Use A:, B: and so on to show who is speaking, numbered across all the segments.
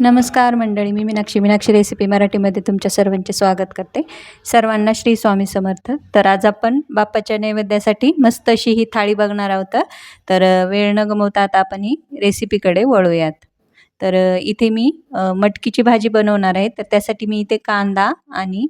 A: नमस्कार मंडळी मी मीनाक्षी. मीनाक्षी रेसिपी मराठीमध्ये तुमच्या सर्वांचे स्वागत करते. सर्वांना श्री स्वामी समर्थ. तर आज आपण बाप्पाच्या नैवेद्यासाठी मस्त अशी ही थाळी बघणार आहोत. तर वेळ न गमवता आता आपण ही रेसिपीकडे वळूयात. तर इथे मी मटकीची भाजी बनवणार आहे. तर त्यासाठी मी इथे कांदा आणि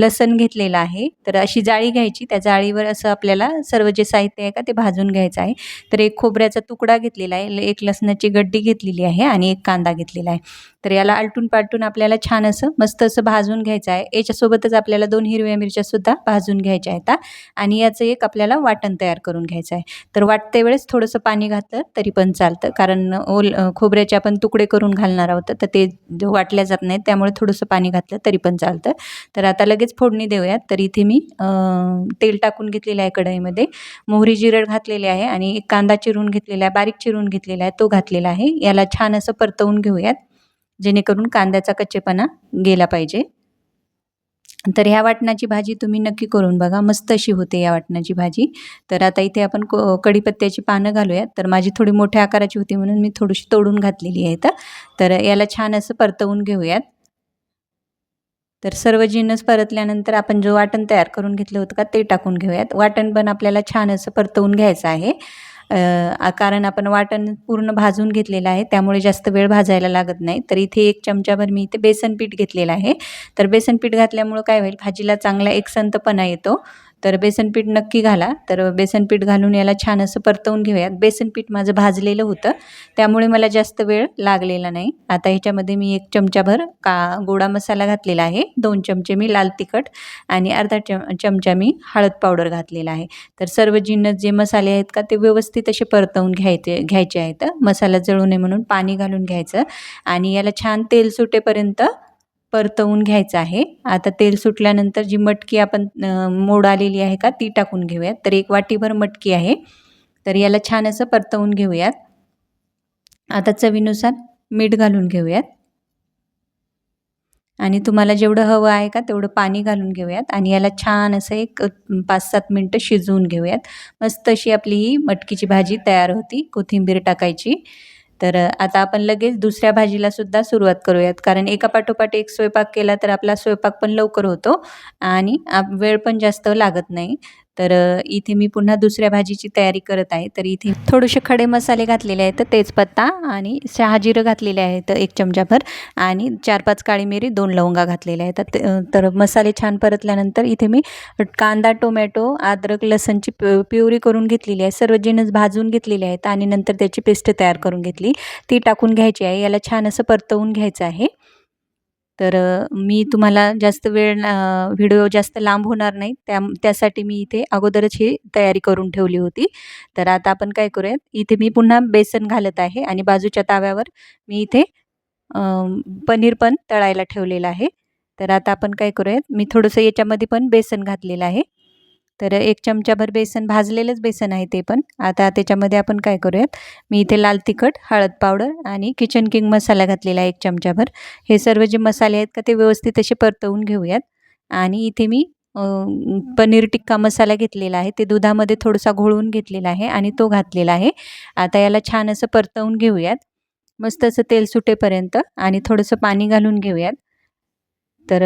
A: लसण घेतलेला आहे. तर अशी जाळी घ्यायची. त्या जाळीवर असं आपल्याला सर्व जे साहित्य आहे का ते भाजून घ्यायचं आहे. तर एक खोबऱ्याचा तुकडा घेतलेला आहे. एक लसणाची गड्डी घेतलेली आहे आणि एक कांदा घेतलेला आहे. तर याला आलटून पालटून आपल्याला छान असं मस्त असं भाजून घ्यायचं आहे. याच्यासोबतच आपल्याला दोन हिरव्या मिरच्यासुद्धा भाजून घ्यायच्या आहेत आणि याचं एक आपल्याला वाटण तयार करून घ्यायचं आहे. तर वाटते वेळेस थोडंसं पाणी घातलं तरी पण चालतं. कारण ओल खोबऱ्याच्या आपण तुकडे करून घालणार आहोत तर ते वाटल्या जात नाहीत त्यामुळे थोडंसं पाणी घातलं तरी पण चालतं. तर आता लगेच फोडणी देऊयात. तर इथे मी तेल टाकून घेतलेलं आहे कढईमध्ये. मोहरी जिरड घातलेली आहे आणि एक कांदा चिरून घेतलेला आहे बारीक चिरून घेतलेला आहे तो घातलेला आहे. याला छान असं परतवून घेऊयात जेणेकरून कांद्याचा कच्चेपणा गेला पाहिजे. तर ह्या वाटणाची भाजी तुम्ही नक्की करून बघा. मस्त अशी होते या वाटणाची भाजी. तर आता इथे आपण को कढीपत्त्याची पानं घालूयात. तर माझी थोडी मोठ्या आकाराची होती म्हणून मी थोडीशी तोडून घातलेली आहेत तर याला छान असं परतवून घेऊयात. तर सर्व जिन्नस परतल्यानंतर आपण जो वाटण तयार करून घेतलं होतं का ते टाकून घेऊयात. वाटण पण आपल्याला छान असं परतवून घ्यायचं आहे. कारण आपण वाटण पूर्ण भाजून घेतलेलं आहे त्यामुळे जास्त वेळ भाजायला लागत नाही. तर इथे एक चमचाभर मी इथे बेसन पीठ घेतलेलं आहे. तर बेसन पीठ घातल्यामुळं काय होईल भाजीला चांगला एकसंतपणा येतो. तर बेसनपीठ नक्की घाला. तर बेसनपीठ घालून याला छान असं परतवून घेऊयात. बेसनपीठ माझं भाजलेलं होतं. त्यामुळे मला जास्त वेळ लागलेला नाही. आता ह्याच्यामध्ये मी एक चमचाभर का गोडा मसाला घातलेला आहे. दोन चमचे मी लाल तिखट आणि अर्धा चम चमचा मी हळद पावडर घातलेला आहे. तर सर्व जिन्नस जे मसाले आहेत का ते व्यवस्थित असे परतवून घ्यायचे घ्यायचे आहेत. मसाला जळू नये म्हणून पाणी घालून घ्यायचं. आणि याला छान तेल सुटेपर्यंत परतवून घ्यायचं आहे. आता तेल सुटल्यानंतर जी मटकी आपण मोड आलेली आहे का ती टाकून घेऊयात. तर एक वाटीभर मटकी आहे. तर याला छान असं परतवून घेऊयात. आता चवीनुसार मीठ घालून घेऊयात. आणि तुम्हाला जेवढं हवं आहे का तेवढं पाणी घालून घेऊयात. आणि याला छान असं एक पाच सात मिनटं शिजवून घेऊयात. मस्त अशी आपली ही मटकीची भाजी तयार होती. कोथिंबीर टाकायची. तर आता आपण लगेच दुसऱ्या भाजीला सुद्धा सुरुवात करूयात. कारण एका पाठोपाठ एक स्वयंपाक केला तर आपला स्वयंपाक पण लवकर होतो आणि वेळ पण जास्त लागत नाही. तर इथे मी पुन्हा दुसऱ्या भाजीची तयारी करत आहे. तर इथे थोडेसे खडे मसाले घातलेले आहेत तेजपत्ता आणि शहाजिरं घातलेले आहेत एक चमचाभर आणि चार पाच काळी मिरी दोन लवंगा घातलेल्या आहेत. तर मसाले छान परतल्यानंतर इथे मी कांदा टोमॅटो अद्रक लसणची प्युरी करून घेतलेली आहे. सर्व जिनस भाजून घेतलेले आहेत आणि नंतर त्याची पेस्ट तयार करून घेतली. ती टाकून घ्यायची आहे. याला छान असं परतवून घ्यायचं आहे. तर मी तुम्हाला जास्त वेळ व्हिडिओ जास्त लांब होणार नाही. त्या त्यासाठी मी इथे अगोदरच ही तयारी करून ठेवली होती. तर आता आपण काय करूयात? इथे मी पुन्हा बेसन घालत आहे आणि बाजूच्या ताव्यावर मी इथे पनीर पण तळायला ठेवलेलं आहे. तर आता आपण काय करूयात? मी थोडंसं याच्यामध्ये पण बेसन घातलेलं आहे. तर एक चमचाभर बेसन भाजलेलंच बेसन आहे ते पण. आता त्याच्यामध्ये आपण काय करूयात? मी इथे लाल तिखट हळद पावडर आणि किचन किंग मसाला घातलेला आहे एक चमचाभर. हे सर्व जे मसाले आहेत का ते व्यवस्थित असे परतवून घेऊयात. आणि इथे मी पनीर टिक्का मसाला घेतलेला आहे. ते दुधामध्ये थोडासा घोळवून घेतलेला आहे आणि तो घातलेला आहे. आता याला छान असं परतवून घेऊयात. मस्त असं तेल सुटेपर्यंत आणि थोडंसं पाणी घालून घेऊयात. तर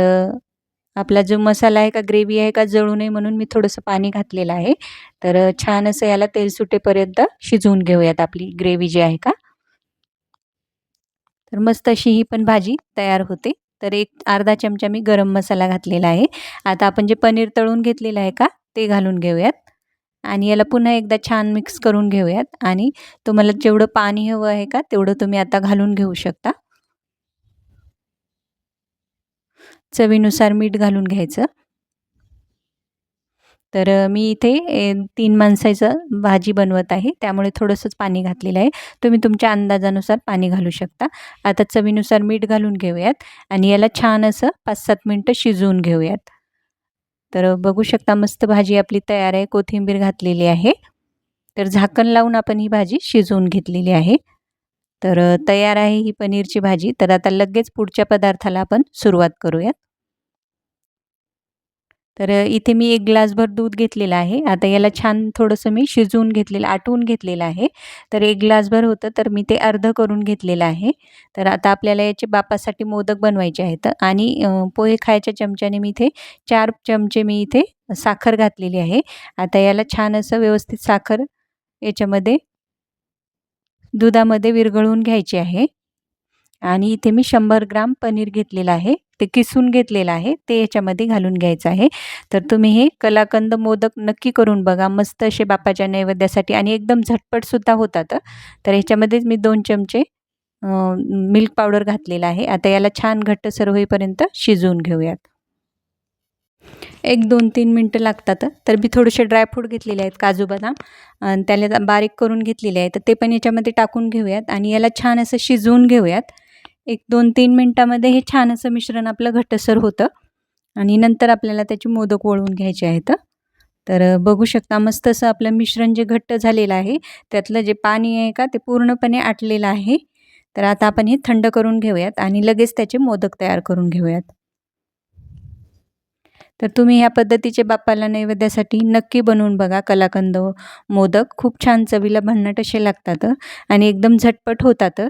A: आपला जो मसाला आहे का ग्रेव्ही आहे का जळू नये म्हणून मी थोडंसं पाणी घातलेलं आहे. तर छान असं याला तेल सुटेपर्यंत शिजवून घेऊयात आपली ग्रेव्ही जी आहे का. तर मस्त अशी ही पण भाजी तयार होते. तर एक अर्धा चमचा मी गरम मसाला घातलेला आहे. आता आपण जे पनीर तळून घेतलेलं आहे का ते घालून घेऊयात. आणि याला पुन्हा एकदा छान मिक्स करून घेऊयात. आणि तुम्हाला जेवढं पाणी हवं आहे का तेवढं तुम्ही आता घालून घेऊ शकता. चवीनुसार मीठ घालून घ्यायचं. तर मी इथे तीन माणसाचं भाजी बनवत आहे. त्यामुळे थोडंसंच पाणी घातलेलं आहे. तुम्ही तुमच्या अंदाजानुसार पाणी घालू शकता. आता चवीनुसार मीठ घालून घेऊयात आणि याला छान असं पाच सात मिनटं शिजवून घेऊयात. तर बघू शकता मस्त भाजी आपली तयार आहे. कोथिंबीर घातलेली आहे. तर झाकण लावून आपण ही भाजी शिजवून घेतलेली आहे. तर तयार आहे ही पनीरची भाजी. तर आता लगेच पुढच्या पदार्थाला आपण सुरुवात करूयात. तर इथे मी एक ग्लासभर दूध घेतलेलं आहे. आता याला छान थोडंसं मी शिजवून घेतलेलं आटवून घेतलेलं आहे. तर एक ग्लासभर होतं तर मी ते अर्ध करून घेतलेलं आहे. तर आता आपल्याला याचे बापासाठी मोदक बनवायचे आहेत आणि पोहे खायच्या चमच्याने मी इथे चार चमचे मी इथे साखर घातलेली आहे. आता याला छान असं व्यवस्थित साखर याच्यामध्ये दुधामध्ये विरघळवून घ्यायची आहे. आणि इथे मी शंभर ग्राम पनीर घेतलेलं आहे. ते किसून घेतलेलं आहे. ते याच्यामध्ये घालून घ्यायचं आहे. तर तुम्ही हे कलाकंद मोदक नक्की करून बघा. मस्त असे बापाच्या नैवेद्यासाठी आणि एकदम झटपटसुद्धा होतात तर ह्याच्यामध्येच मी दोन चमचे मिल्क पावडर घातलेला आहे. आता याला छान घट्टसर होईपर्यंत शिजवून घेऊयात. एक दोन तीन मिनटं लागतात तर मी थोडेसे ड्रायफ्रूट घेतलेले आहेत काजू बदाम. आणि त्याला बारीक करून घेतलेले आहेत. तर ते पण याच्यामध्ये टाकून घेऊयात आणि याला छान असं शिजवून घेऊयात. एक दोन तीन मिनटामध्ये हे छान असं मिश्रण आपलं घट्टसर होतं. आणि नंतर आपल्याला त्याची मोदक वळवून घ्यायचे आहेत तर बघू शकता मस्त असं आपलं मिश्रण जे घट्ट झालेलं आहे त्यातलं जे पाणी आहे का ते पूर्णपणे आटलेलं आहे. तर आता आपण हे थंड करून घेऊयात आणि लगेच त्याचे मोदक तयार करून घेऊयात. तर तुम्ही ह्या पद्धतीचे बाप्पाला नैवेद्यासाठी नक्की बनवून बघा कलाकंद मोदक. खूप छान चवीला भन्नाट असे लागतात आणि एकदम झटपट होतात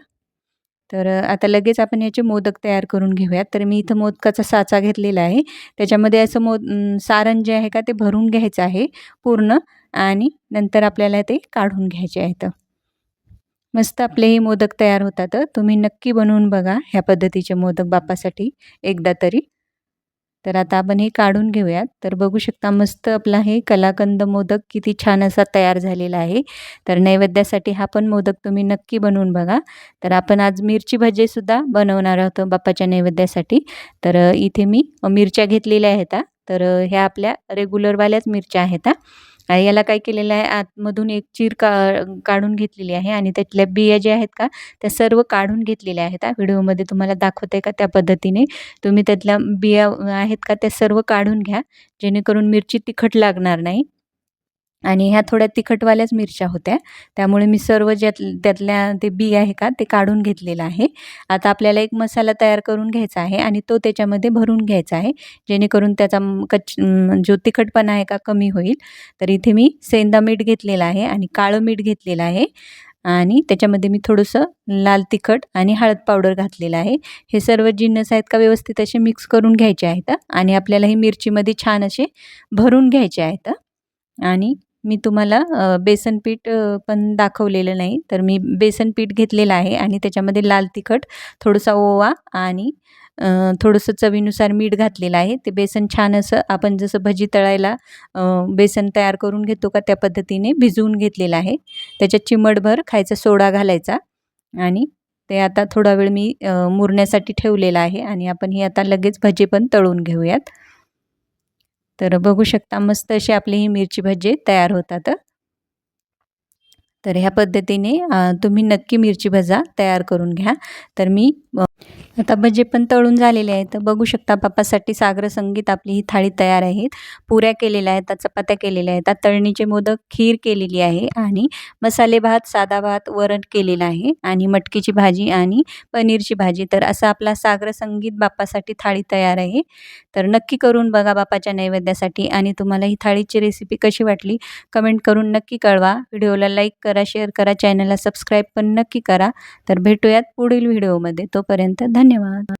A: तर आता लगेच आपण याचे मोदक तयार करून घेऊयात. तर मी इथं मोदकाचा साचा घेतलेला आहे. त्याच्यामध्ये असं मोद सारण जे आहे का ते भरून घ्यायचं आहे पूर्ण आणि नंतर आपल्याला ते काढून घ्यायचे आहेत मस्त आपले हे मोदक तयार होतात तुम्ही नक्की बनवून बघा ह्या पद्धतीचे मोदक बापासाठी एकदा तरी. तर आता आपण हे काढून घेऊयात. तर बघू शकता मस्त आपला हे कलाकंद मोदक किती छान असा तयार झालेला आहे. तर नैवेद्यासाठी हा पण मोदक तुम्ही नक्की बनवून बघा. तर आपण आज मिरची भजेसुद्धा बनवणार आहोत बाप्पाच्या नैवेद्यासाठी. तर इथे मी मिरच्या घेतलेल्या आहेत तर ह्या आपल्या रेग्युलरवाल्याच मिरच्या आहेत याला काय केलेलं आहे आतमधून एक चीर का काढून घेतलेली आहे आणि त्यातल्या बिया ज्या आहेत का त्या सर्व काढून घेतलेल्या आहेत. व्हिडिओमध्ये तुम्हाला दाखवते का त्या पद्धतीने. तुम्ही त्यातल्या बिया आहेत का त्या सर्व काढून घ्या. जेणेकरून मिरची तिखट लागणार नाही. आणि ह्या थोड्या तिखटवाल्याच मिरच्या होत्या. त्यामुळे मी सर्व ज्यात त्यातल्या ते बी आहे का ते काढून घेतलेलं आहे. आता आपल्याला एक मसाला तयार करून घ्यायचा आहे आणि तो त्याच्यामध्ये भरून घ्यायचा आहे. जेणेकरून त्याचा कच जो तिखटपणा आहे का कमी होईल. तर इथे मी सेंदा मीठ घेतलेलं आहे आणि काळं मीठ घेतलेलं आहे. आणि त्याच्यामध्ये मी थोडंसं लाल तिखट आणि हळद पावडर घातलेलं आहे. हे सर्व जिन्नस आहेत का व्यवस्थित असे मिक्स करून घ्यायचे आहेत. आणि आपल्याला ही मिरचीमध्ये छान असे भरून घ्यायचे आहेत. आणि मी तुम्हाला बेसन पीठ पण दाखवलेलं नाही. तर मी बेसन पीठ घेतलेलं आहे आणि त्याच्यामध्ये लाल तिखट थोडंसा ओवा आणि थोडंसं चवीनुसार मीठ घातलेलं आहे. ते बेसन छान असं आपण जसं भजी तळायला बेसन तयार करून घेतो का त्या पद्धतीने भिजवून घेतलेलं आहे. त्याच्यात चिमटभर खायचा सोडा घालायचा आणि ते आता थोडा वेळ मी मुरण्यासाठी ठेवलेलं आहे आणि आपण हे आता लगेच भजी पण तळून घेऊयात. तर बघू शकता मस्त अशी आपली ही मिरची भजी तयार होतात तर ह्या पद्धतीने तुम्ही नक्की मिरची भजा तयार करून घ्या. तर मी आता भजे पण तळून झालेले आहेत. तर बघू शकता बाप्पासाठी सागर संगीत आपली ही थाळी तयार आहेत. पुऱ्या केलेल्या आहेत चपात्या केलेल्या आहेत. तळणीचे मोदक खीर केलेली आहे आणि मसाले भात साधा भात वरण केलेला आहे आणि मटकीची भाजी आणि पनीरची भाजी. तर असा आपला सागर संगीत बाप्पासाठी थाळी तयार आहे. तर नक्की करून बघा बापाच्या नैवेद्यासाठी. आणि तुम्हाला ही थाळीची रेसिपी कशी वाटली कमेंट करून नक्की कळवा. व्हिडिओला लाईक करा शेअर करा चॅनलला सबस्क्राईब पण नक्की करा. तर भेटूयात पुढील व्हिडिओमध्ये तोपर्यंत धन्यवाद।